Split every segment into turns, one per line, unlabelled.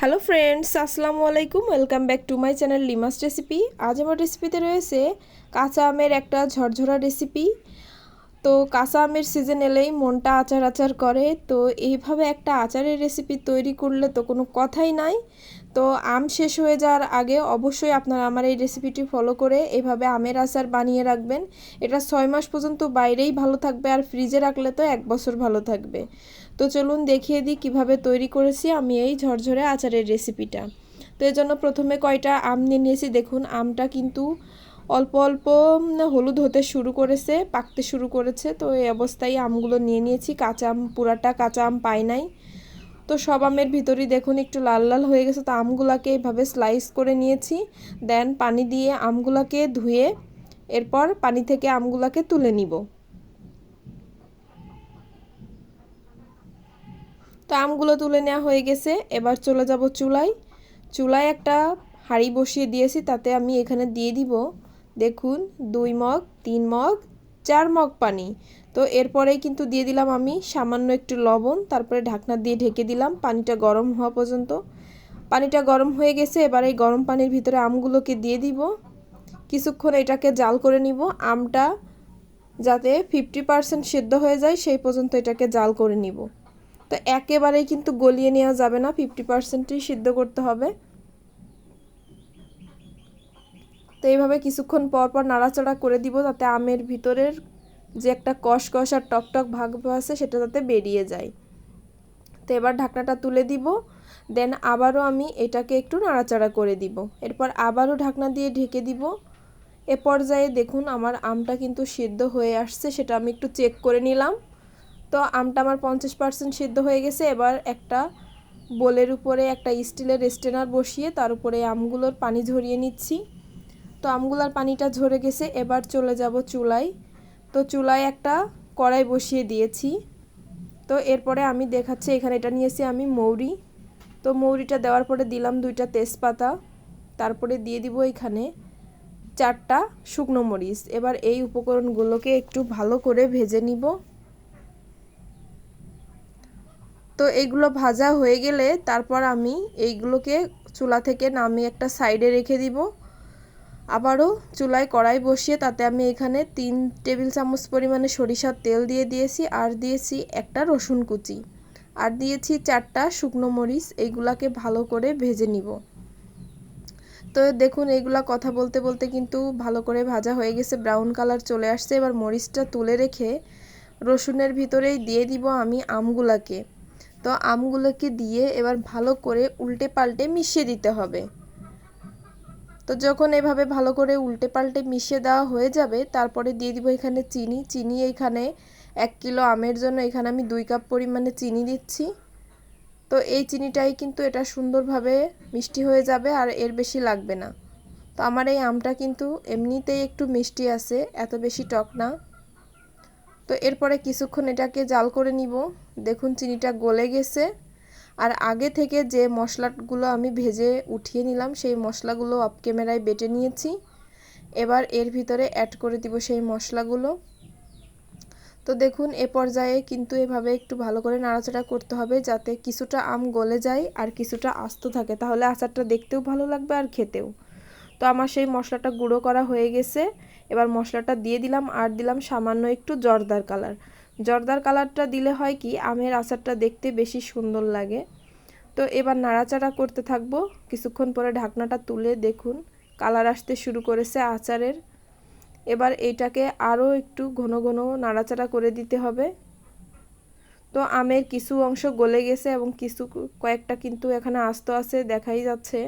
Hello friends আসসালামু আলাইকুম welcome back to my channel Limas recipe আজ আমার রেসিপিতে রয়েছে কাঁচা আমের একটা ঝরঝরা রেসিপি তো কাঁচা আমের সিজন এলেই মনটা আচার আচার করে। তো এইভাবে একটা আচারের রেসিপি তৈরি করলে তো কোনো কথাই নাই। তো আম শেষ হয়ে যাওয়ার আগে অবশ্যই আপনারা আমার এই রেসিপিটি ফলো করে এভাবে আমের আচার বানিয়ে রাখবেন। এটা ছয় মাস পর্যন্ত বাইরেই ভালো থাকবে আর ফ্রিজে রাখলে তো এক বছর ভালো থাকবে। তো চলুন দেখিয়ে দিই কীভাবে তৈরি করেছি আমি এই ঝরঝরে আচারের রেসিপিটা তো এর জন্য প্রথমে কয়টা আম নিয়ে নিয়েছি। দেখুন, আমটা কিন্তু অল্প অল্প হলুদ হতে শুরু করেছে, পাকতে শুরু করেছে। তো এই অবস্থায় আমগুলো নিয়ে নিয়েছি। কাঁচা আম, পুরাটা কাঁচা আম পাই নাই। তো সব আমের ভিতরেই দেখুন একটু লাল লাল হয়ে গেছে, তো আমগুলাকে এইভাবে স্লাইস করে নিয়েছি। দেন পানি দিয়ে আমগুলাকে ধুয়ে এরপর পানি থেকে আমগুলাকে তুলে নিব। তো আমগুলো তুলে নেওয়া হয়ে গেছে, এবার চলে যাব চুলায়। চুলায় একটা হাঁড়ি বসিয়ে দিয়েছি, তাতে আমি এখানে দিয়ে দিব, দেখুন, দুই মগ, তিন মগ চার মগ পানি। তো এরপরেই কিন্তু দিয়ে দিলাম আমি সামান্য একটু লবণ, তারপরে ঢাকনা দিয়ে ঢেকে দিলাম, পানিটা গরম হওয়া পর্যন্ত। পানিটা গরম হয়ে গেছে, এবার এই গরম পানির ভিতরে আমগুলোকে দিয়ে দিব। কিছুক্ষণ এটাকে জাল করে নিব, আমটা যাতে ফিফটি পারসেন্ট সেদ্ধ হয়ে যায়, সেই পর্যন্ত এটাকে জাল করে নিব। তো একেবারেই কিন্তু গলিয়ে নেওয়া যাবে না ফিফটি পারসেন্টই সিদ্ধ করতে হবে। তো এইভাবে কিছুক্ষণ পর পর নাড়াচাড়া করে দিব যাতে আমের ভিতরের যে একটা কষ কষ আর টকটক ভাগ আছে সেটা যাতে বেরিয়ে যায়। তো এবার ঢাকনাটা তুলে দিব, দেন আবারও আমি এটাকে একটু নাড়াচাড়া করে দিব। এরপর আবারও ঢাকনা দিয়ে ঢেকে দিব। এ পর্যায়ে দেখুন আমার আমটা কিন্তু সিদ্ধ হয়ে আসছে, সেটা আমি একটু চেক করে নিলাম। তো আমটা আমার পঞ্চাশ পার্সেন্ট সিদ্ধ হয়ে গেছে, এবার একটা বোলের উপরে একটা স্টিলের স্টেনার বসিয়ে তার উপরে আমগুলোর পানি ঝরিয়ে নিচ্ছি। তো আমগুলোর পানিটা ঝরে গেছে, এবার চলে যাব চুলায়। তো চুলায় একটা কড়াই বসিয়ে দিয়েছি। তো এরপরে আমি দেখাচ্ছি, এখানে এটা নিয়েছি আমি মৌরি। তো মৌরিটা দেওয়ার পরে দিলাম দুইটা তেজপাতা। তারপরে দিয়ে দিব এখানে চারটা শুকনো মরিচ। এবার এই উপকরণগুলোকে একটু ভালো করে ভেজে নিব। তো এইগুলো ভাজা হয়ে গেলে তারপর আমি এইগুলোকে চুলা থেকে নামিয়ে একটা সাইডে রেখে দিব। আবারও চুলায় কড়াই বসিয়ে তাতে আমি এখানে তিন টেবিল চামচ পরিমাণে সরিষার তেল দিয়ে দিয়েছি আর দিয়েছি একটা রসুন কুচি। আর দিয়েছি চারটা শুকনো মরিচ এইগুলাকে ভালো করে ভেজে নিব। তো দেখুন এইগুলা কথা বলতে বলতে কিন্তু ভালো করে ভাজা হয়ে গেছে, ব্রাউন কালার চলে আসছে। এবার মরিচটা তুলে রেখে রসুনের ভিতরেই দিয়ে দিব আমি আমগুলাকে। তো আমগুলোকে দিয়ে এবার ভালো করে উল্টে পাল্টে মিশিয়ে দিতে হবে। তো যখন এভাবে ভালো করে উল্টে পাল্টে মিশিয়ে দেওয়া হয়ে যাবে, তারপরে দিয়ে দিব এখানে চিনি। চিনি এখানে এক কিলো আমের জন্য এখানে আমি দুই কাপ পরিমাণে চিনি দিচ্ছি। তো এই চিনিটাই কিন্তু এটা সুন্দরভাবে মিষ্টি হয়ে যাবে আর এর বেশি লাগবে না। তো আমার এই আমটা কিন্তু এমনিতেই একটু মিষ্টি আছে, এত বেশি টক না। তো এরপরে কিছুক্ষণ এটাকে জাল করে নিব। দেখুন চিনিটা গলে গেছে। আর আগে থেকে যে মশলাগুলো আমি ভেজে উঠিয়ে নিলাম, সেই মশলাগুলো অফ ক্যামেরায় বেটে নিয়েছি। এবার এর ভিতরে অ্যাড করে দিব সেই মশলাগুলো। তো দেখুন, এ পর্যায়ে কিন্তু এভাবে একটু ভালো করে নাড়াচাড়া করতে হবে যাতে কিছুটা আম গলে যায় আর কিছুটা আস্ত থাকে। তাহলে আচারটা দেখতেও ভালো লাগবে আর খেতেও। তো আমার সেই মশলাটা গুঁড়ো করা হয়ে গেছে। এবার মশলাটা দিয়ে দিলাম, আর দিলাম সামান্য একটু জর্দার কালার। জর্দার কালারটা দিলে হয় কি, আমের আচারটা দেখতে বেশি সুন্দর লাগে। তো এবার নাড়াচাড়া করতে থাকব। কিছুক্ষণ পরে ঢাকনাটা তুলে দেখুন, কালার আসতে শুরু করেছে আচারের। এবার এইটাকে আরও একটু ঘন ঘন নাড়াচাড়া করে দিতে হবে। তো আমের কিছু অংশ গলে গেছে এবং কিছু কয়েকটা কিন্তু এখানে আস্ত আছে, দেখাই যাচ্ছে।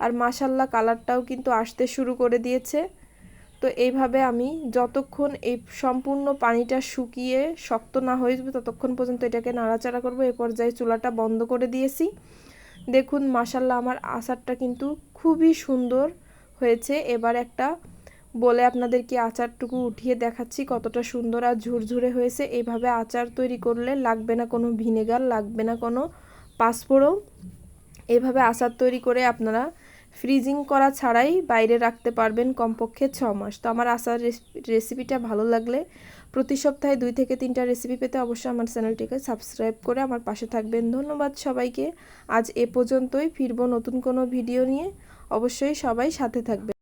আর মাসাল্লা কালারটাও কিন্তু আসতে শুরু করে দিয়েছে। তো এইভাবে আমি যতক্ষণ এই সম্পূর্ণ পানিটা শুকিয়ে শক্ত না হয়ে যাবে ততক্ষণ পর্যন্ত এটাকে নাড়াচাড়া করব। এ পর্যায়ে চুলাটা বন্ধ করে দিয়েছি। দেখুন মাসাল্লাহ আমার আচারটা কিন্তু খুবই সুন্দর হয়েছে। এবার একটা বলে আপনাদেরকে আচারটুকু উঠিয়ে দেখাচ্ছি কতটা সুন্দর আর ঝুরঝুরে হয়েছে। এইভাবে আচার তৈরি করলে লাগবে না কোনো ভিনেগার, লাগবে না কোনো পাঁচফোড়ন। এভাবে আচার তৈরি করে আপনারা ফ্রিজিং করা ছাড়াই বাইরে রাখতে পারবেন কমপক্ষে ছ মাস। তো আমার আসার রেসিপিটা ভালো লাগলে প্রতি সপ্তাহে দুই থেকে তিনটা রেসিপি পেতে অবশ্যই আমার চ্যানেলটিকে সাবস্ক্রাইব করে আমার পাশে থাকবেন। ধন্যবাদ সবাইকে। আজ এ পর্যন্তই। ফিরবো নতুন কোনো ভিডিও নিয়ে। অবশ্যই সবাই সাথে থাকবে